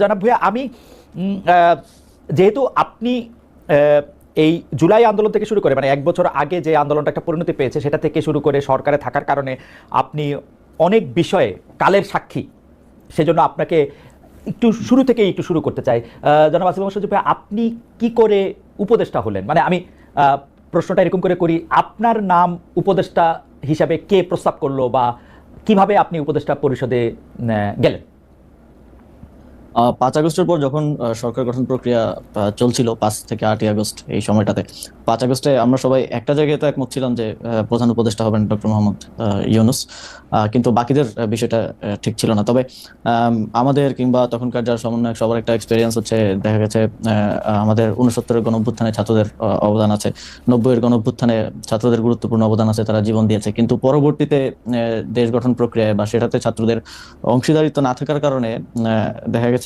জনাব ভূয়া আমি যেহেতু আপনি এই জুলাই আন্দোলন থেকে শুরু করে মানে এক বছর আগে যে আন্দোলনটা একটা পরিণতি পেয়েছে সেটা থেকে শুরু করে সরকারে থাকার কারণে আপনি অনেক বিষয়ে কালের সাক্ষী সেজন্য আপনাকে একটু শুরু থেকেই একটু শুরু করতে চাই। জনাব আসিফ সজীব ভাই, আপনি কি করে উপদেষ্টা হলেন? মানে আমি প্রশ্নটা এরকম করে করি আপনার নাম উপদেষ্টা হিসাবে কে প্রস্তাব করল বা কীভাবে আপনি উপদেষ্টা পরিষদে গেলেন? পাঁচ আগস্টের পর যখন সরকার গঠন প্রক্রিয়া চলছিল, পাঁচ থেকে আটই আগস্ট এই সময়টাতে, পাঁচ আগস্টে আমরা সবাই একটা জায়গায় তো একমত ছিলাম যে প্রধান উপদেষ্টা হবেন ডক্টর মোহাম্মদ ইউনুস কিন্তু বাকিদের বিষয়টা ঠিক ছিল না। তবে আমাদের কিংবা তখনকার যারা সমন্বয়ক, সবার একটা এক্সপিরিয়েন্স হচ্ছে, দেখা গেছে আমাদের উনসত্তরের গণ অভ্যুত্থানে ছাত্রদের অবদান আছে, নব্বইয়ের গণ অভ্যুত্থানে ছাত্রদের গুরুত্বপূর্ণ অবদান আছে, তারা জীবন দিয়েছে। কিন্তু পরবর্তীতে দেশ গঠন প্রক্রিয়ায় বা সেটাতে ছাত্রদের অংশীদারিত্ব না থাকার কারণে দেখা গেছে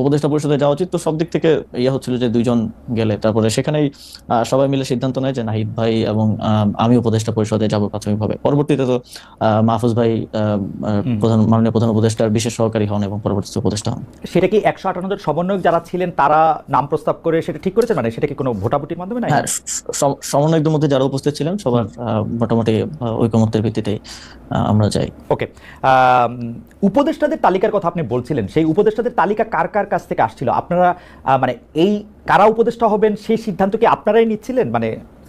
উপদেষ্টা পরিষদে যাওয়া উচিত। তো সব দিক থেকে ইয়ে হচ্ছিল যে দুইজন গেলে। তারপরে সেখানেই সবাই মিলে সিদ্ধান্ত নেয় যে নাহিদ ভাই এবং আমি উপদেষ্টা পরিষদে যাব প্রাথমিকভাবে পরবর্তীতে তো আহ, মাহফুজ ভাই প্রধান মাননীয় প্রধান উপদেষ্টার বিশেষ সহকারী হন এবং পরবর্তীতে উপদেষ্টা হন। সেটা কি একশো আটান্ন জন সমন্বয়ক যারা ছিলেন তারা নাম প্রস্তাব করে সেটা ঠিক করেছে মানে সেটা কি কোনো ভোটাভুটির মাধ্যমে না হ্যাঁ সমন্বয়কদের মধ্যে যারা উপস্থিত ছিলেন সবার মোটামুটি ঐকমত্যের ভিত্তিতে আমরা যাই। ওকে উপদেষ্টাদের তালিকার কথা আপনি বলছিলেন। সেই উপদেষ্টাদের তালিকা কার কার কাছ থেকে আসছিল। আপনারা মানে এই কারা উপদেষ্টা হবেন সেই সিদ্ধান্ত কি আপনারাই নিচ্ছিলেন? মানে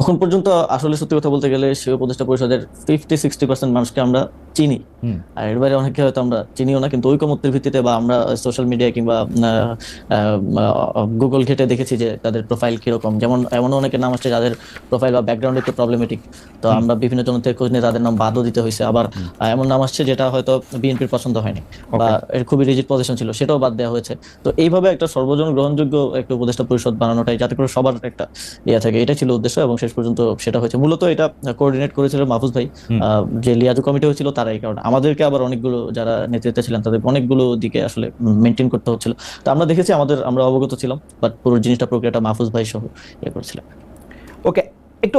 এখন পর্যন্ত আসলে সত্যি কথা বলতে গেলে সে উপদেষ্টা পরিষদের ফিফটি সিক্সটি পার্সেন্ট মানুষকে আমরা চিনি। আর এর বাইরে অনেকে হয়তো আমরা চিনিও না কিন্তু ঐকমত্যের ভিত্তিতে বা আমরা সোশ্যাল মিডিয়া কিংবা গুগল ঘেটে দেখেছি যে তাদের প্রোফাইল কীরকম। যেমন এমন অনেকে নাম আসছে যাদের প্রোফাইল বা ব্যাকগ্রাউন্ড একটু প্রবলেমেটিক তো আমরা বিভিন্ন জন থেকে খোঁজ নিয়ে তাদের নাম বাদও দিতে হয়েছে। আবার এমন নাম আসছে যেটা হয়তো বিএনপির পছন্দ হয়নি বা এর খুবই রিজিট পজিশন ছিল সেটাও বাদ দেওয়া হয়েছে। তো এইভাবে একটা সর্বজন গ্রহণযোগ্য একটা উপদেষ্টা পরিষদ বানানোটাই যাতে করে সবার একটা ইয়ে থাকে এটা ছিল উদ্দেশ্য এবং শেষ পর্যন্ত সেটা হয়েছে। মূলত এটা কোঅর্ডিনেট করেছিল মাহফুজ ভাই। যে লিয়াজু কমিটি হয়েছিল তারাই এই কারণে আমাদেরকে আবার অনেকগুলো যারা নেতৃত্বে ছিলেন তাদের অনেকগুলো দিকে আসলে মেনটেন করতে হচ্ছিল। তো আমরা দেখেছি আমাদের আমরা অবগত ছিলাম বাট পুরো জিনিসটা প্রক্রিয়াটা মাহফুজ ভাই সহ ইয়ে করেছিলেন। ওকে একটু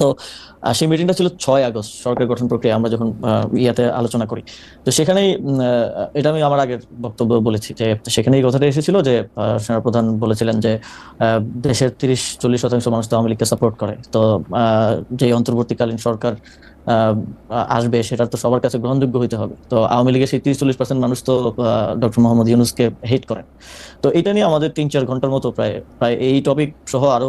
তো সেই মিটিংটা ছিল ছয় আগস্ট, সরকার গঠন প্রক্রিয়া আমরা যখন ইয়াতে আলোচনা করি। তো সেখানেই এটা আমি আমার আগের বক্তব্য বলেছি যে সেখানে এই কথাটা এসেছিল যে সেনাপ্রধান বলেছিলেন যে দেশের তিরিশ, চল্লিশ শতাংশ মানুষ তো আওয়ামী লীগকে সাপোর্ট করে। তো যে অন্তর্বর্তীকালীন সরকার আসবে সেটা তো সবার কাছে গ্রহণযোগ্য হইতে হবে। তো আওয়ামী লীগের সেই তিরিশ, চল্লিশ পার্সেন্ট মানুষ তো ডক্টর মোহাম্মদ ইউনুসকে হেট করেন। তো এটা নিয়ে আমাদের তিন, চার ঘণ্টার মতো প্রায় প্রায় এই টপিক সহ আরও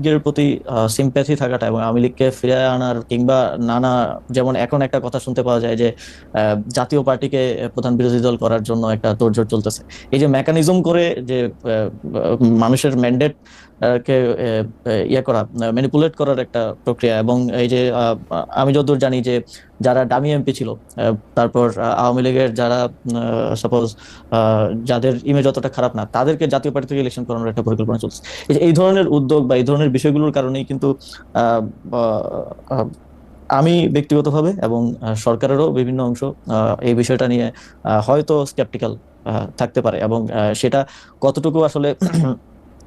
লীগের প্রতি সিম্প্যাথি থাকাটা এবং আওয়ামী লীগকে ফিরে আনার কিংবা নানা যেমন এখন একটা কথা শুনতে পাওয়া যায় যে জাতীয় পার্টিকে প্রধান বিরোধী দল করার জন্য একটা তোড়জোড় চলতেছে। এই যে মেকানিজম করে যে মানুষের ম্যান্ডেট কে ইয়ে করা ম্যানিপুলেট করার একটা প্রক্রিয়া এবং এই যে আমি যতদূর জানি যে যারা ডামি এমপি ছিল তারপর আওয়ামী লীগের যারা সাপোজ যাদের ইমেজ অতটা খারাপ না, তাদেরকে জাতীয় পার্টি থেকে ইলেকশন করানোর একটা পরিকল্পনা চলছে। এই ধরনের উদ্যোগ বা এই ধরনের বিষয়গুলোর কারণেই কিন্তু আমি ব্যক্তিগতভাবে এবং সরকারেরও বিভিন্ন অংশ এই বিষয়টা নিয়ে হয়তো স্কেপটিক্যাল থাকতে পারে এবং সেটা কতটুকু আসলে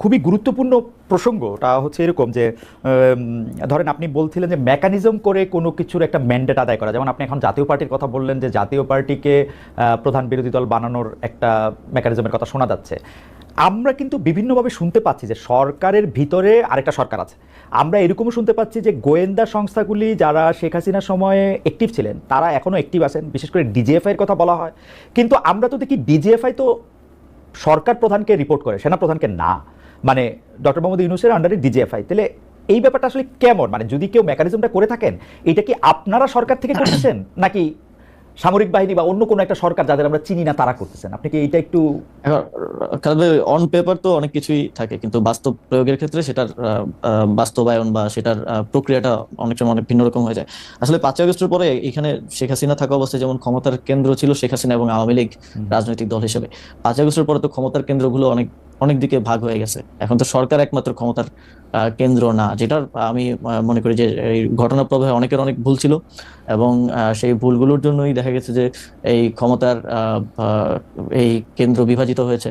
খুবই গুরুত্বপূর্ণ প্রসঙ্গটা হচ্ছে এরকম যে ধরেন আপনি বলছিলেন যে মেকানিজম করে কোনো কিছুর একটা ম্যান্ডেট আদায় করা। যেমন আপনি এখন জাতীয় পার্টির কথা বললেন যে জাতীয় পার্টিকে প্রধান বিরোধী দল বানানোর একটা মেকানিজমের কথা শোনা যাচ্ছে। আমরা কিন্তু বিভিন্নভাবে শুনতে পাচ্ছি যে সরকারের ভিতরে আরেকটা সরকার আছে। আমরা এরকমও শুনতে পাচ্ছি যে গোয়েন্দা সংস্থাগুলি যারা শেখ হাসিনার সময়ে অ্যাক্টিভ ছিলেন, তারা এখনও অ্যাক্টিভ আছেন। বিশেষ করে ডিজিএফআই এর কথা বলা হয়। কিন্তু আমরা তো দেখি ডিজিএফআই তো সরকার প্রধানকে রিপোর্ট করে, সেনা প্রধানকে না। মানে ডক্টর মোহাম্মদ ইউনুসের আন্ডারে ডিজিএফআই তাহলে এই ব্যাপারটা আসলে কেমন? মানে যদি কেউ মেকানিজমটা করে থাকেন এটা কি আপনারা সরকার থেকে করতেছেন? নাকি সামরিক বাহিনী বা অন্য কোনো একটা সরকার যাদের আমরা চিনি না তারা করতেছেন? আপনি কি এইটা একটু অন পেপার তো অনেক কিছুই থাকে কিন্তু বাস্তব প্রয়োগের ক্ষেত্রে সেটার বাস্তবায়ন বা সেটার প্রক্রিয়াটা অনেক সময় অনেক ভিন্ন রকম হয়ে যায়। আসলে পাঁচই আগস্টের পরে এখানে শেখ হাসিনা থাকা অবস্থায় যেমন ক্ষমতার কেন্দ্র ছিল শেখ হাসিনা এবং আওয়ামী লীগ রাজনৈতিক দল হিসেবে। পাঁচই আগস্টের পরে তো ক্ষমতার কেন্দ্রগুলো অনেক অনেক দিকে ভাগ হয়ে গেছে। এখন তো সরকার একমাত্র ক্ষমতার কেন্দ্র না, যেটার আমি মনে করি যে এই ঘটনা প্রবাহে অনেকের অনেক ভুল ছিল এবং সেই ভুলগুলোর জন্যই দেখা গেছে যে এই ক্ষমতার এই কেন্দ্র বিভাজিত হয়েছে।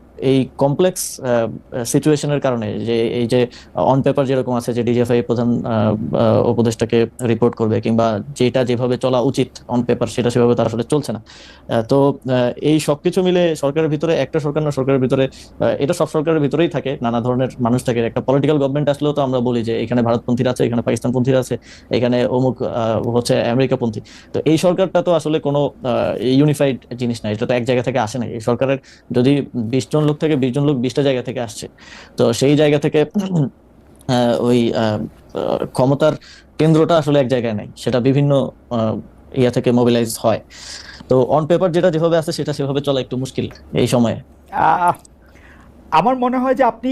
এই কমপ্লেক্স সিচুয়েশনের কারণে যে এই যে অন পেপার যেরকম আছে যে ডিজিএফআই প্রধান উপদেষ্টাকে রিপোর্ট করবে কিংবা যেটা যেভাবে চলা উচিত অন পেপার সেটা সেভাবে তার আসলে চলছে না। তো এই সবকিছু মিলে সরকারের ভিতরে, একটা সরকার না সরকারের ভিতরে এটা সব সরকারের ভিতরেই থাকে। নানা ধরনের মানুষ থাকে। একটা পলিটিক্যাল গভর্নমেন্ট আসলেও তো আমরা বলি যে এখানে ভারতপন্থীরা আছে, এখানে পাকিস্তানপন্থীরা আছে, এখানে অমুক হচ্ছে আমেরিকাপন্থী। তো এই সরকারটা তো আসলে কোনো ইউনিফাইড জিনিস না। এটা তো এক জায়গা থেকে আসে না। এই সরকারের যদি বিশ জন লোক থেকে বিশ জন লোক বিশটা জায়গা থেকে আসছে। তো সেই জায়গা থেকে ওই ক্ষমতার কেন্দ্রটা আসলে এক জায়গায় নাই। সেটা বিভিন্ন ইয়া থেকে মোবিলাইজ হয়। তো অন পেপার যেটা যেভাবে আছে সেটা সেভাবে চলা একটু মুশকিল এই সময়ে। আমার মনে হয় যে আপনি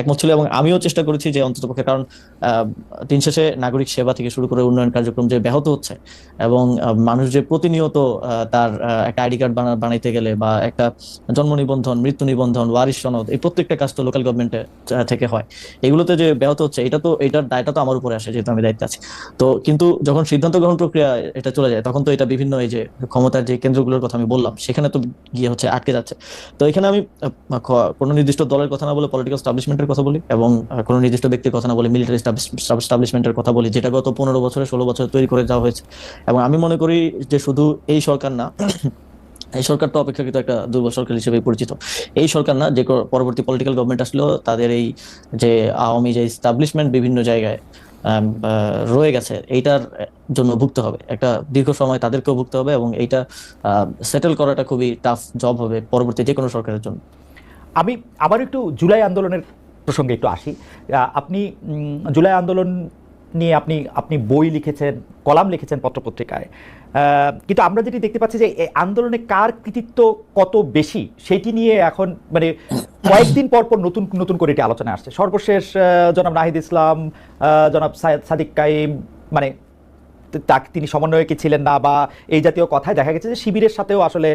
একমত ছিল এবং আমিও চেষ্টা করেছি যে অন্ততপক্ষে কারণ দিন শেষে নাগরিক সেবা থেকে শুরু করে উন্নয়ন কার্যক্রম যে ব্যাহত হচ্ছে এবং মানুষ যে প্রতিনিয়ত তার একটা আইডি কার্ড বানাইতে গেলে বা একটা জন্ম নিবন্ধন, মৃত্যু নিবন্ধন, ওয়ারিশ সনদ, এই প্রত্যেকটা কাজ তো লোকাল গভর্নমেন্টে থেকে হয়। এগুলোতে যে ব্যাহত হচ্ছে, এটা তো, এটার দায়টা তো আমার উপরে আসে যেহেতু আমি দায়িত্বে আছি। তো কিন্তু যখন সিদ্ধান্ত গ্রহণ প্রক্রিয়া, এটা চলে যায়, তখন তো এটা বিভিন্ন এই যে ক্ষমতার যে কেন্দ্রগুলোর কথা আমি বললাম, সেখানে তো গিয়ে হচ্ছে আটকে যাচ্ছে। তো এখানে আমি কোনো নির্দিষ্ট দলের কথা না বলে পলিটিক্যাল স্টাবলিশমেন্টের কথা বলি এবং কোনো নির্দিষ্ট ব্যক্তির কথা না বলে মিলিটারি স্টাবলিশমেন্টের কথা বলি, যেটা গত পনেরো বছরে, ষোলো বছরে তৈরি করে যাওয়া হয়েছে। এবং আমি মনে করি যে শুধু এই সরকার না, এই সরকার তো অপেক্ষাকৃত একটা দুর্বল সরকার হিসেবে পরিচিত। এই সরকার না, যে পরবর্তী পলিটিক্যাল গভর্নমেন্ট আসলেও তাদের এই যে আওয়ামী যে স্টাবলিশমেন্ট বিভিন্ন জায়গায় রয়ে গেছে, এইটার জন্য ভুগতে হবে। একটা দীর্ঘ সময় তাদেরকেও ভুগতে হবে এবং এইটা সেটেল করাটা খুবই টাফ জব হবে পরবর্তী যে কোনো সরকারের জন্য। আমি আবার একটু জুলাই আন্দোলনের প্রসঙ্গে একটু আসি। আপনি জুলাই আন্দোলন নিয়ে আপনি আপনি বই লিখেছেন, কলাম লিখেছেন পত্রপত্রিকায়। কিন্তু আমরা যেটি দেখতে পাচ্ছি যে আন্দোলনে কার কৃতিত্ব কত বেশি, সেটি নিয়ে এখন মানে কয়েকদিন পর পর নতুন নতুন করে এটি আলোচনা আসছে। সর্বশেষ জনাব নাহিদ ইসলাম জনাব সাদিক কাইম মানে তিনি সমন্বয়কে ছিলেন না বা এই জাতীয় কথায় দেখা গেছে যে শিবিরের সাথেও আসলে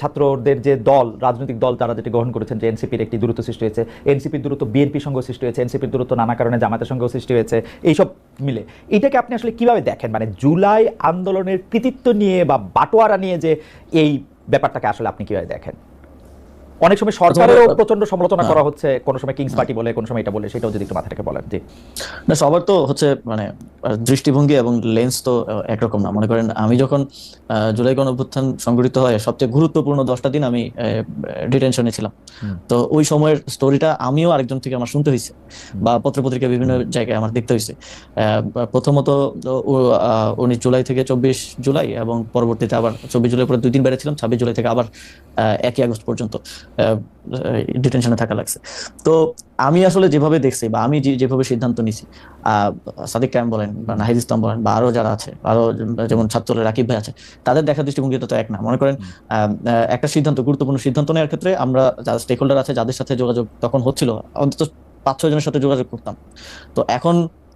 ছাত্রদের যে দল, রাজনৈতিক দল তারা যেটি গ্রহণ করেছেন যে এনসিপির একটি দূরত্ব সৃষ্টি হয়েছে, এনসিপির দূরত্ব বিএনপির সঙ্গে সৃষ্টি হয়েছে, এনসিপির দূরত্ব নানা কারণে জামাতের সঙ্গেও সৃষ্টি হয়েছে, এইসব মিলে। এটাকে আপনি আসলে কীভাবে দেখেন? মানে জুলাই আন্দোলনের কৃতিত্ব নিয়ে বা বাটোয়ারা নিয়ে যে এই ব্যাপারটাকে আসলে আপনি কীভাবে দেখেন? অনেক সময় সরকারেরও প্রচণ্ড সমালোচনা করা হচ্ছে কোনো সময় কিংস পার্টি বলে কোনো সময় এটা বলে সেটাও যদি একটু মাথা থেকে বলেন। জি। না সবার তো হচ্ছে মানে দৃষ্টিভঙ্গি এবং লেন্স তো একরকম না। মনে করেন আমি যখন জুলাই গণ অভ্যুত্থান সংঘটিত হয় সবচেয়ে গুরুত্বপূর্ণ দশটা দিন আমি ডিটেনশনে ছিলাম। তো ওই সময়ের স্টোরিটা আমিও আরেকজন থেকে আমার শুনতে হয়েছে বা পত্রপত্রিকা বিভিন্ন জায়গায় আমার দেখতে হয়েছে। প্রথমত উনিশ জুলাই থেকে চব্বিশ জুলাই এবং পরবর্তীতে আবার চব্বিশ জুলাই পরে দুই দিন বেড়েছিলাম ছাব্বিশ জুলাই থেকে আবার আহ, একই আগস্ট পর্যন্ত। ডিটেনশনে থাকা লাগছে। তো আমি আসলে যেভাবে দেখছি বা আমি যেভাবে সিদ্ধান্ত নিছি সাদিক কায়াম বলেন বা নাহিদ ইসলাম বলেন বা আরও যারা আছে আরও যেমন ছাত্রদের রাকিব ভাই আছে তাদের দেখা দৃষ্টিভঙ্গিটা তো এক না। মনে করেন একটা সিদ্ধান্ত গুরুত্বপূর্ণ সিদ্ধান্ত নেওয়ার ক্ষেত্রে আমরা যারা স্টেক হোল্ডার আছে যাদের সাথে যোগাযোগ তখন হচ্ছিল অন্তত পাঁচ ছয় জনের সাথে যোগাযোগ করতাম। তো এখন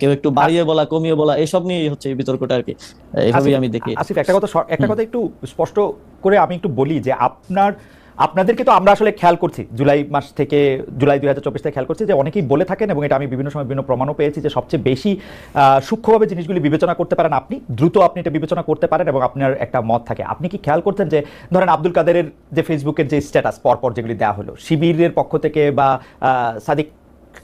কেউ একটু বাড়িয়ে বলা কমিয়ে বলা এসব নিয়ে হচ্ছে এই বিতর্কটা আর কি। এইভাবেই আমি দেখি। আসিফ একটা কথা একটা কথা একটু স্পষ্ট করে আমি একটু বলি যে আপনার আপনাদেরকে তো আমরা আসলে খেয়াল করছি জুলাই মাস থেকে জুলাই দুই হাজার চব্বিশ থেকে খেয়াল করছি যে অনেকেই বলে থাকেন এবং এটা আমি বিভিন্ন সময় বিভিন্ন প্রমাণও পেয়েছি যে সবচেয়ে বেশি আহ, সূক্ষ্মভাবে জিনিসগুলি বিবেচনা করতে পারেন আপনি দ্রুত আপনি এটা বিবেচনা করতে পারেন এবং আপনার একটা মত থাকে। আপনি কি খেয়াল করছেন যে ধরেন আব্দুল কাদেরের যে ফেসবুকের যে স্ট্যাটাস পরপর যেগুলি দেওয়া হলো শিবিরের পক্ষ থেকে বা সাদিক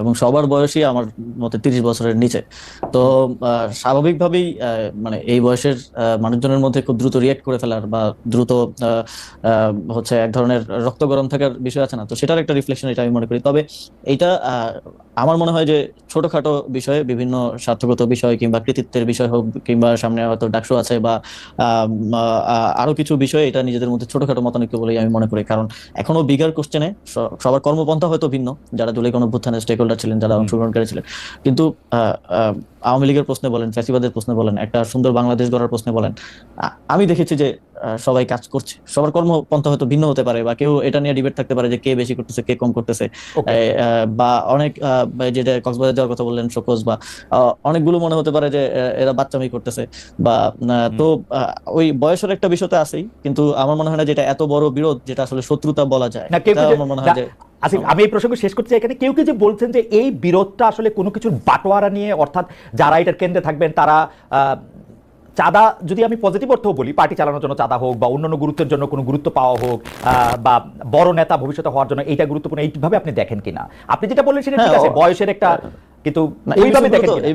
এবং সবার বয়সই আমার মতে তিরিশ বছরের নিচে। তো স্বাভাবিকভাবেই মানে এই বয়সের মানুষজনের মধ্যে খুব দ্রুত রিয়েক্ট করে ফেলার বা দ্রুত হচ্ছে এক ধরনের রক্ত গরম থাকার বিষয় আছে না, তো সেটার একটা রিফ্লেকশন এটা আমি মনে করি। তবে এইটা আমার মনে হয় যে ছোটখাটো বিষয়ে, বিভিন্ন স্বার্থগত বিষয় কিংবা কৃতিত্বের বিষয় হোক কিংবা সামনে হয়তো ডাকসু আছে বা আরও কিছু বিষয় এটা নিজেদের মধ্যে ছোটখাটো মতানৈক্য বলেই আমি মনে করি। কারণ এখনও বিগার কোশ্চেনে সবার কর্মপন্থা হয়তো ভিন্ন, যারা দলীয় গণভ্যুত্থানের স্টেক হোল্ডার ছিলেন যারা অংশগ্রহণকারী ছিলেন। কিন্তু আহ, আহ, আওয়ামী লীগের প্রশ্নে বলেন ফ্যাসিবাদের প্রশ্নে বলেন একটা সুন্দর বাংলাদেশ গড়ার প্রশ্নে বলেন আমি দেখেছি যে সবাই কাজ করছে। সবার কর্মপন্থা হয়তো ভিন্ন হতে পারে বা কেউ এটা নিয়ে ডিবেট থাকতে পারে যে কে বেশি করতেছে কে কম করতেছে। বা অনেক যেটা কক্সবাজার যাওয়ার কথা বললেন শোকজ বা অনেকগুলো মনে হতে পারে যে এরা বাচ্চামি করতেছে বা তো ওই বয়সের একটা বিষয় তো আছেই কিন্তু আমার মনে হয় না যেটা এত বড় বিরোধ যেটা আসলে শত্রুতা বলা যায়। আমার মনে হয় যে আসিফ আমি এই প্রসঙ্গ শেষ করতে চাই এখানে। কেউ কেউ যে বলছেন যে এই বিরোধটা আসলে কোনো কিছুর বাটোয়ারা নিয়ে অর্থাৎ যারা এটার কেন্দ্রে থাকবেন তারা আহ, চাঁদা যদি আমি পজিটিভ অর্থেও বলি পার্টি চালানোর জন্য চাঁদা হোক বা অন্যান্য গুরুত্বের জন্য কোনো গুরুত্ব পাওয়া হোক আহ, বা বড় নেতা ভবিষ্যতে হওয়ার জন্য এইটা গুরুত্বপূর্ণ এইভাবে আপনি দেখেন কিনা আপনি যেটা বললেন সেটা ঠিক হ্যাঁ, আছে বয়সের একটা কিন্তু না, এই ওইভাবে বিষয়গুলো দেখেন? এই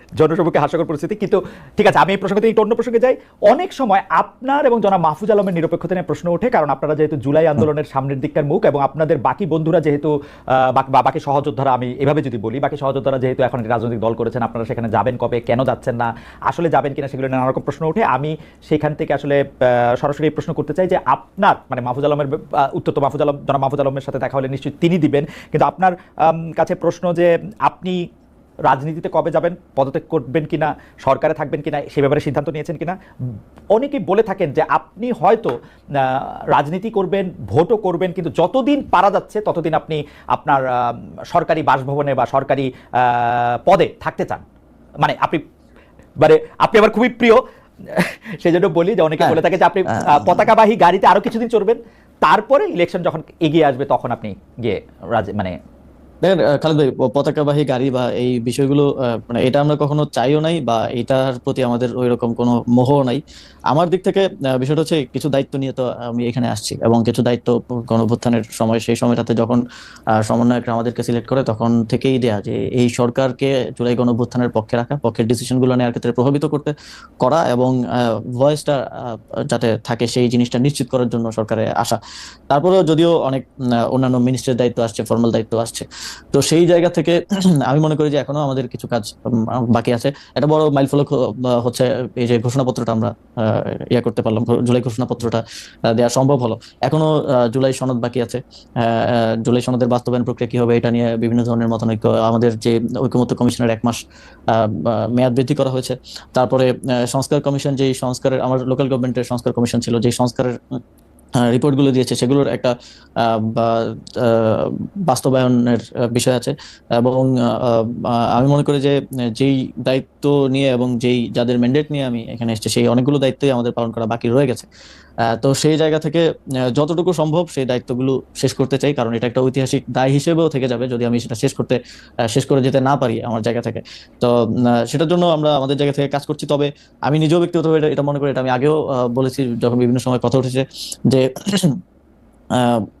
জনসম্মুখে হাস্যকর পরিস্থিতি। কিন্তু ঠিক আছে আমি এই প্রসঙ্গে একটু অন্য প্রসঙ্গে যাই। অনেক সময় আপনার এবং জনাব মাহফুজ আলমের নিরপেক্ষতা নিয়ে প্রশ্ন ওঠে কারণ আপনারা যেহেতু জুলাই আন্দোলনের সামনের দিককার মুখ এবং আপনাদের বাকি বন্ধুরা যেহেতু বাকি- বা বাকি সহযোদ্ধারা আমি এভাবে যদি বলি বাকি সহযোদ্ধারা যেহেতু এখন রাজনৈতিক দল করেছেন আপনারা সেখানে যাবেন কবে কেন যাচ্ছেন না আসলে যাবেন কিনা সেগুলো নিয়ে নানা রকম প্রশ্ন ওঠে। আমি সেখান থেকে আসলে সরাসরি এই প্রশ্ন করতে চাই যে আপনার মানে মাহফুজ আলমের উত্তর তো মাহফুজ আলম জনাব মাহফুজ আলমের সাথে দেখা হলে নিশ্চয়ই তিনি দিবেন। কিন্তু আপনার কাছে প্রশ্ন যে আপনি রাজনীতিতে কবে যাবেন পদত্যাগ করবেন কিনা সরকারে থাকবেন কিনা সে ব্যাপারে সিদ্ধান্ত নিয়েছেন কিনা? অনেকেই বলে থাকেন যে আপনি হয়তো রাজনীতি করবেন ভোটও করবেন কিন্তু যতদিন পারা যাচ্ছে ততদিন আপনি আপনার সরকারি বাসভবনে বা সরকারি পদে থাকতে চান। মানে আপনি মানে আপনি আমার খুবই প্রিয় সেই জন্য বলি যে অনেকে হ্যাঁ। বলে থাকে যে আপনি পতাকাবাহী গাড়িতে আরও কিছুদিন চড়বেন তারপরে ইলেকশন যখন এগিয়ে আসবে তখন আপনি গিয়ে রাজ মানে দেখেন খালেদ ভাই পতাকাবাহী গাড়ি বা এই বিষয়গুলো মানে এটা আমরা কখনো চাইও নাই বা এটার প্রতি আমাদের ওই রকম কোনো মোহ নাই। আমার দিক থেকে বিষয়টা হচ্ছে কিছু দায়িত্ব নিয়ে তো আমি এখানে আসছি এবং কিছু দায়িত্ব গণঅভ্যুত্থানের সময় সেই সময়টাতে যখন আহ, সমন্বয়করা আমাদেরকে সিলেক্ট করে তখন থেকেই দেয়া যে এই সরকারকে জুলাই গণঅভ্যুত্থানের পক্ষে রাখা পক্ষের ডিসিশনগুলো নেওয়ার ক্ষেত্রে প্রভাবিত করতে করা এবং ভয়েসটা যাতে থাকে সেই জিনিসটা নিশ্চিত করার জন্য সরকারে আসা। তারপরেও যদিও অনেক অন্যান্য মিনিস্ট্রির দায়িত্ব আসছে ফর্মাল দায়িত্ব আসছে। তো সেই জায়গা থেকে আমি মনে করি যে এখনও আমাদের কিছু কাজ বাকি আছে। একটা বড় মাইলফলক হ- বা হচ্ছে এই যে ঘোষণাপত্রটা আমরা ইয়ে করতে পারলাম জুলাই ঘোষণাপত্রটা দেওয়া সম্ভব হলো। এখনও জুলাই সনদ বাকি আছে। জুলাই সনদের বাস্তবায়ন প্রক্রিয়া কি হবে এটা নিয়ে বিভিন্ন ধরনের মতানৈক্য, আমাদের যে ঐকমত্য কমিশনের এক মাস মেয়াদ বৃদ্ধি করা হয়েছে। তারপরে সংস্কার কমিশন, যেই সংস্কারের, আমার লোকাল গভর্নমেন্টের সংস্কার কমিশন ছিল, যেই সংস্কারের রিপোর্টগুলো দিয়েছে, সেগুলোর একটা বাস্তবায়নের বিষয় আছে। এবং আমি মনে করি যে, যেই দায়িত্ব নিয়ে এবং যেই যাদের ম্যান্ডেট নিয়ে আমি এখানে এসেছি, সেই অনেকগুলো দায়িত্বই আমাদের পালন করা বাকি রয়ে গেছে। তো সেই জায়গা থেকে যতটুকু সম্ভব সেই দায়িত্বগুলো শেষ করতে চাই, কারণ এটা একটা ঐতিহাসিক দায় হিসেবেও থেকে যাবে যদি আমি সেটা শেষ করতে শেষ করে যেতে না পারি আমার জায়গা থেকে। তো সেটার জন্য আমরা আমাদের জায়গা থেকে কাজ করছি। তবে আমি নিজেও ব্যক্তিগতভাবে এটা- মনে করি, এটা আমি আগেও বলেছি যখন বিভিন্ন সময় কথা উঠেছে যে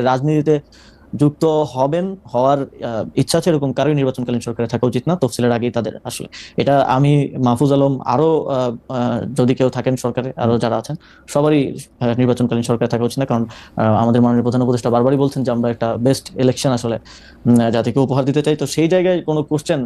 রাজনীতিতে যুক্ত হবেন, হওয়ার ইচ্ছা আছে এরকম কারোই নির্বাচনকালীন সরকারে থাকা উচিত না, তফসিলের আগেই তাদের আসলে। এটা আমি মাহফুজ আলম আরও যদি কেউ থাকেন সরকারে আরও যারা আছেন, সবারই নির্বাচনকালীন সরকারে থাকা উচিত না, কারণ আমাদের মাননীয় প্রধান উপদেষ্টা বারবারই বলছেন যে আমরা একটা বেস্ট ইলেকশন আসলে জাতিকে উপহার দিতে চাই। তো সেই জায়গায় কোনো কোশ্চেন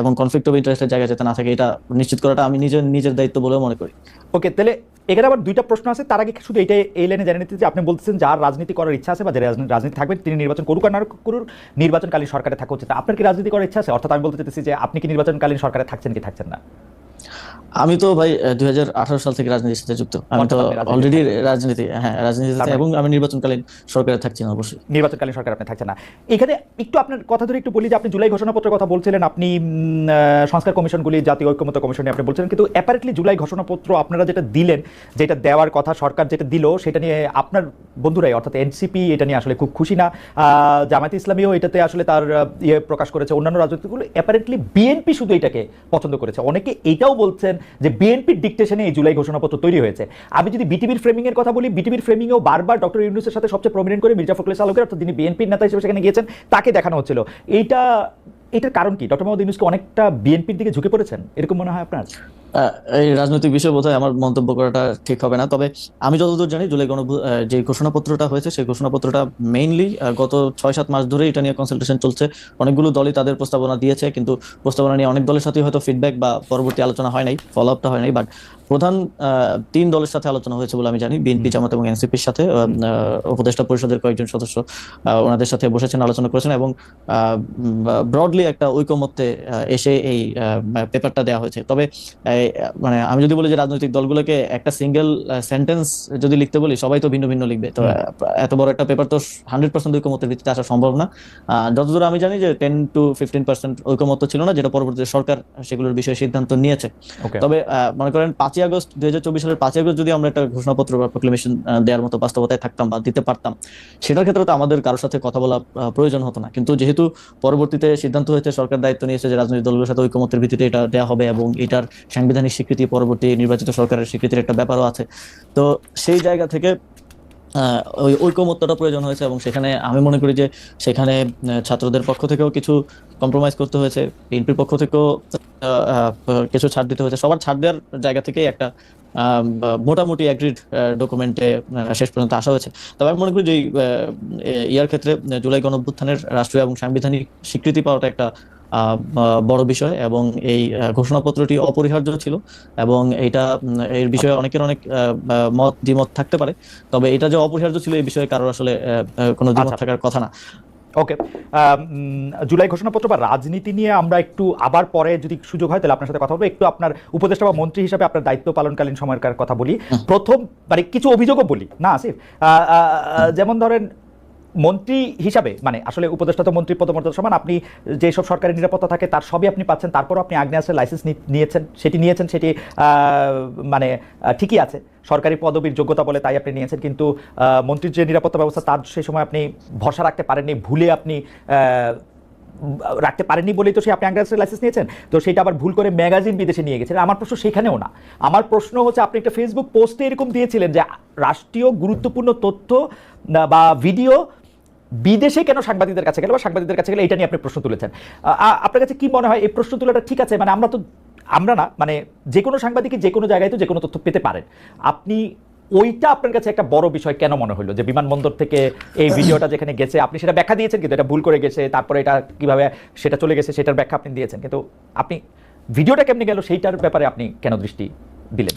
এবং কনফ্লিক্ট অফ ইন্টারেস্টের জায়গায় যাতে না থাকে, এটা নিশ্চিত করাটা আমি নিজের নিজের দায়িত্ব বলেও মনে করি। ওকে তাহলে এখানে আবার দুইটা প্রশ্ন আছে। তার আগে শুধু এইটাই এই লাইনে জানিয়ে নিতে যে আপনি বলতেছেন যার রাজনীতি করার ইচ্ছা আছে বা যে রাজনীতি রাজনীতি থাকবেন, তিনি নির্বাচন করুক আর না করুক, নির্বাচনকালীন সরকারে থাকা উচিত আপনার কি রাজনীতি করার ইচ্ছা আছে? অর্থাৎ আমি বলতে চাইতেছি যে, আপনি কি নির্বাচনকালীন সরকারে থাকছেন কি থাকছেন না? আমি তো ভাই দুই হাজার আঠারো সাল থেকে রাজনীতির সাথে যুক্ত। আমি তো রাজনীতি অলরেডি রাজনীতি হ্যাঁ রাজনীতিতে তার মানে- এবং আমি নির্বাচনকালীন সরকারে থাকছি না অবশ্যই। নির্বাচনকালীন সরকার আপনি থাকছেন না। এখানে একটু আপনার কথা ধরে একটু বলি যে আপনি জুলাই ঘোষণাপত্রের কথা বলছিলেন আপনি সংস্কার কমিশনগুলি জাতীয় ঐক্যমত্য কমিশন আপনি বলছিলেন কিন্তু অ্যাপারেটলি জুলাই ঘোষণাপত্র আপনারা যেটা দিলেন যেটা দেওয়ার কথা সরকার যেটা দিল সেটা নিয়ে আপনার বন্ধুরাই অর্থাৎ এনসিপি এটা নিয়ে আসলে খুব খুশি না। আহ, জামায়াতে ইসলামীও এটাতে আসলে তার ইয়ে প্রকাশ করেছে। অন্যান্য রাজনীতিগুলো অ্যাপারেটলি বিএনপি শুধু এটাকে পছন্দ করেছে। অনেকে এটাও বলছেন যে বিএনপির ডিকটেশনে এই জুলাই ঘোষণাপত্র তৈরি হয়েছে। আমি যদি বিটিভির ফ্রেমিং এর কথা বলি বিটিভির ফ্রেমিংও বারবার ডক্টর ইউনুসের সাথে সবচেয়ে প্রমিনেন্ট করে মির্জা ফখরুল আলমের অর্থাৎ যিনি বিএনপির নেতা হিসেবে সেখানে গিয়েছেন, তাকে দেখানো হচ্ছিল। এইটা, এটার কারণ কি? ডক্টর মোহাম্মদ ইউনুসকে অনেকটা বিএনপির দিকে ঝুঁকে পড়েছেন? এরকম মনে হয় আপনার? এই রাজনৈতিক বিষয়ে বোধহয় আমার মন্তব্য করাটা ঠিক হবে না। তবে আমি যতদূর জানি, জুলাই গণ যে ঘোষণাপত্রটা হয়েছে, সেই ঘোষণাপত্রটা মেইনলি গত ছয় সাত মাস ধরে এটা নিয়ে কনসালটেশন চলছে। অনেকগুলো দলই তাদের প্রস্তাবনা দিয়েছে, কিন্তু প্রস্তাবনা নিয়ে অনেক দলের সাথে হয়তো ফিডব্যাক বা পরবর্তী আলোচনা হয় নাই ফলো আপটা হয় নাই বাট প্রধান তিন দলের সাথে আলোচনা হয়েছে বলে আমি জানি। বিএনপি জামাত এবং এনসিপির সাথে উপদেষ্টা পরিষদের কয়েকজন সদস্য ওনাদের সাথে বসেছেন আলোচনা করেছেন এবং ব্রডলি একটা ঐকমত্যে এসে এই পেপারটা দেওয়া হয়েছে। তবে মানে আমি যদি বলি যে রাজনৈতিক দলগুলোকে একটা সিঙ্গেল সেন্টেন্স যদি লিখতে বলি সবাই তো ভিন্ন ভিন্ন লিখবে। তো এত বড় একটা পেপার তো হান্ড্রেড পার্সেন্ট ঐকমত্যের ভিত্তিতে আসা সম্ভব না। যতদূর আমি জানি যে টেন টু ফিফটিন পার্সেন্ট ঐকমত্য ছিল না যেটা পরবর্তীতে সরকার সেগুলোর বিষয়ে সিদ্ধান্ত নিয়েছে। তবে মনে করেন পাঁচই আগস্ট, দুই হাজার চব্বিশ সালের পাঁচই আগস্ট যদি আমরা একটা ঘোষণাপত্র বা প্রক্লেমেশন দেওয়ার মতো বাস্তবতায় থাকতাম বা দিতে পারতাম, সেটার ক্ষেত্রে তো আমাদের কারোর সাথে কথা বলা প্রয়োজন হতো না। কিন্তু যেহেতু পরবর্তীতে সিদ্ধান্ত হয়েছে, সরকার দায়িত্ব নিয়েছে যে রাজনৈতিক দলগুলোর সাথে ঐক্যমতের ভিত্তিতে এটা দেওয়া হবে এবং এটার সাংবিধানিক স্বীকৃতি পরবর্তী নির্বাচিত সরকারের স্বীকৃতির একটা ব্যাপারও আছে। তো সেই জায়গা থেকে ওই ঐকমত্যটা প্রয়োজন হয়েছে এবং সেখানে আমি মনে করি যে সেখানে ছাত্রদের পক্ষ থেকেও কিছু কম্প্রোমাইজ করতে হয়েছে। বিএনপির পক্ষ থেকেও কিছু ছাড় দিতে হয়েছে। সবার ছাড় দেওয়ার জায়গা থেকেই একটা মোটামুটি অ্যাগ্রিড ডকুমেন্টে শেষ পর্যন্ত আসা হয়েছে। তবে আমি মনে করি যে ইয়ার ক্ষেত্রে জুলাই গণঅভ্যুত্থানের রাষ্ট্রীয় এবং সাংবিধানিক স্বীকৃতি পাওয়াটা একটা বড় বিষয় এবং এই ঘোষণাপত্রটি অপরিহার্য ছিল এবং এটা এর বিষয়ে অনেকের অনেক মত দ্বিমত থাকতে পারে। তবে এটা যে অপরিহার্য ছিল এই বিষয়ে কারোর আসলে কোনো দ্বিমত আচ্ছা। থাকার কথা না। ওকে। জুলাই ঘোষণাপত্র বা রাজনীতি নিয়ে আমরা একটু আবার পরে যদি সুযোগ হয় তাহলে আপনার সাথে কথা বলব। একটু আপনার উপদেষ্টা বা মন্ত্রী হিসাবে আপনার দায়িত্ব পালনকালীন সময়কার কথা বলি। প্রথম মানে কিছু অভিযোগও বলি। না আসিফ? আহ, আহ, যেমন ধরেন মন্ত্রী হিসাবে মানে আসলে উপদেষ্টা তো মন্ত্রী, পদমর্যাদা সমান, আপনি যেসব সরকারি নিরাপত্তা থাকে তার সবই আপনি পাচ্ছেন, তারপরও আপনি আগ্নেয়াস্ত্রের লাইসেন্স নিয়েছেন, সেটি নিয়েছেন, সেটি মানে ঠিকই আছে, সরকারি পদবীর যোগ্যতা বলে তাই আপনি নিয়েছেন, কিন্তু মন্ত্রীর যে নিরাপত্তা ব্যবস্থা তার সেই সময় আপনি ভরসা রাখতে পারেননি, ভুলে আপনি রাখতে পারেননি বলেই তো সে আপনি আগ্নেয়াস্ত্রের লাইসেন্স নিয়েছেন, তো সেটা আবার ভুল করে ম্যাগাজিন বিদেশে নিয়ে গেছেন আমার প্রশ্ন সেখানেও না, আমার প্রশ্ন হচ্ছে আপনি একটা ফেসবুক পোস্টে এরকম দিয়েছিলেন যে, রাষ্ট্রীয় গুরুত্বপূর্ণ তথ্য বা ভিডিও বিদেশে কেন সাংবাদিকদের কাছে গেল বা সাংবাদিকদের কাছে গেলে এটা নিয়ে আপনি প্রশ্ন তুলেছেন? আপনার কাছে কি মনে হয় এই প্রশ্ন তোলাটা ঠিক আছে? মানে আমরা তো, আমরা না মানে যে কোনো সাংবাদিকই যে কোনো জায়গায় তো যে কোনো তথ্য পেতে পারেন। আপনি ওইটা আপনার কাছে একটা বড় বিষয় কেন মনে হলো? যে বিমানবন্দর থেকে এই ভিডিওটা যেখানে গেছে, আপনি সেটা ব্যাখ্যা দিয়েছেন কিন্তু এটা ভুল করে গেছে, তারপরে এটা কীভাবে সেটা চলে গেছে সেটার ব্যাখ্যা আপনি দিয়েছেন। কিন্তু আপনি, ভিডিওটা কেমনি গেল সেইটার ব্যাপারে আপনি কেন দৃষ্টি দিলেন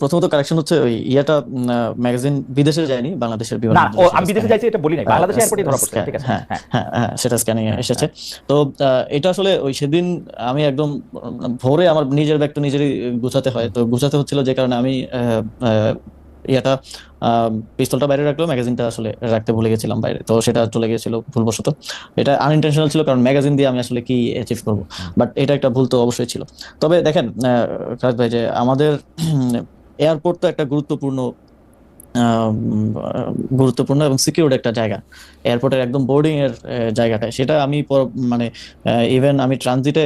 প্রথমত কারেকশন হচ্ছে ওই ইয়াটা ম্যাগাজিন বিদেশে যায়নি বাংলাদেশের বিমান না আমি বিদেশে যাইছি এটা বলি নাই বাংলাদেশে এয়ারপোর্টে ধরা পড়ছে ঠিক আছে হ্যাঁ হ্যাঁ। হ্যাঁ হ্যাঁ সেটা স্ক্যানিং এসেছে। তো আহ, এটা আসলে ওই সেদিন আমি একদম ভোরে আমার নিজের ব্যাগ তো নিজেরই গুছাতে হয়। তো গুছাতে হচ্ছিল যে কারণে আমি আহ, আহ, ইয়াটা পিস্তলটা বাইরে রাখলেও ম্যাগাজিনটা আসলে রাখতে ভুলে গেছিলাম বাইরে। তো সেটা চলে গিয়েছিল ভুলবশত। এটা আনইন্টেনশনাল ছিল কারণ ম্যাগাজিন দিয়ে আমি আসলে কি অ্যাচিভ করব? বাট এটা একটা ভুল তো অবশ্যই ছিল। তবে দেখেন কাজ ভাই, যে আমাদের এয়ারপোর্ট তো একটা গুরুত্বপূর্ণ গুরুত্বপূর্ণ এবং সিকিউরড একটা জায়গা। এয়ারপোর্টের একদম বোর্ডিং এর জায়গাটা সেটা আমি মানে ইভেন আমি ট্রানজিটে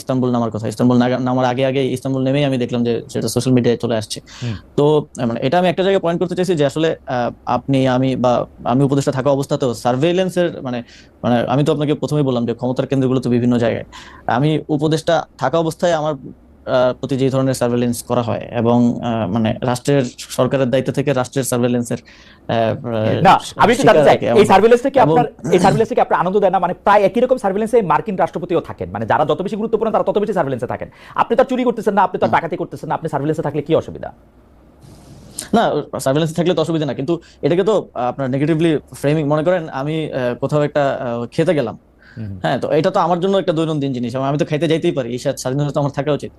ইস্তাম্বুল নামার কথা। ইস্তাম্বুল নামার আগে আগে ইস্তাম্বুল নেমেই আমি দেখলাম যে সেটা সোশ্যাল মিডিয়ায় চলে আসছে। তো মানে এটা আমি একটা জায়গায় পয়েন্ট করতে চাইছি যে আসলে আপনি আমি বা আমি উপদেষ্টা থাকা অবস্থাতেও সার্ভেইলেন্সের মানে মানে আমি তো আপনাকে প্রথমেই বললাম যে ক্ষমতার কেন্দ্রগুলো তো বিভিন্ন জায়গায়। আমি উপদেষ্টা থাকা অবস্থায় আমার প্রতি যে ধরনের সার্ভেলেন্স করা হয় এবং মানে রাষ্ট্রের সরকারের দায়িত্ব থেকে রাষ্ট্রের সার্ভেলেন্সের না আমি একটু জানতে চাই এই সার্ভিলেন্স থেকে আপনার এই সার্ভিলেন্স থেকে আপনার আনন্দ দেয় না? মানে প্রায় একই রকম সার্ভিলেন্সে মার্কিন রাষ্ট্রপতিও থাকেন। মানে যারা যত বেশি গুরুত্বপূর্ণ তারা তত বেশি সার্ভিলেন্সে থাকেন। আপনি তো চুরি করতেছেন না আপনি তো ডাকাতি করতেছেন না আপনি সার্ভিলেন্সে থাকলে কি অসুবিধা? না সার্ভেলেন্স থাকলে তো অসুবিধা না কিন্তু এটাকে তো আপনার নেগেটিভলি ফ্রেমিং মনে করেন আমি কোথাও একটা খেতে গেলাম। হ্যাঁ তো এটা তো আমার জন্য একটা দৈনন্দিন জিনিস। আমি তো খাইতে যাইতেই পারি। এই স্বাধীনতা আমার থাকা উচিত।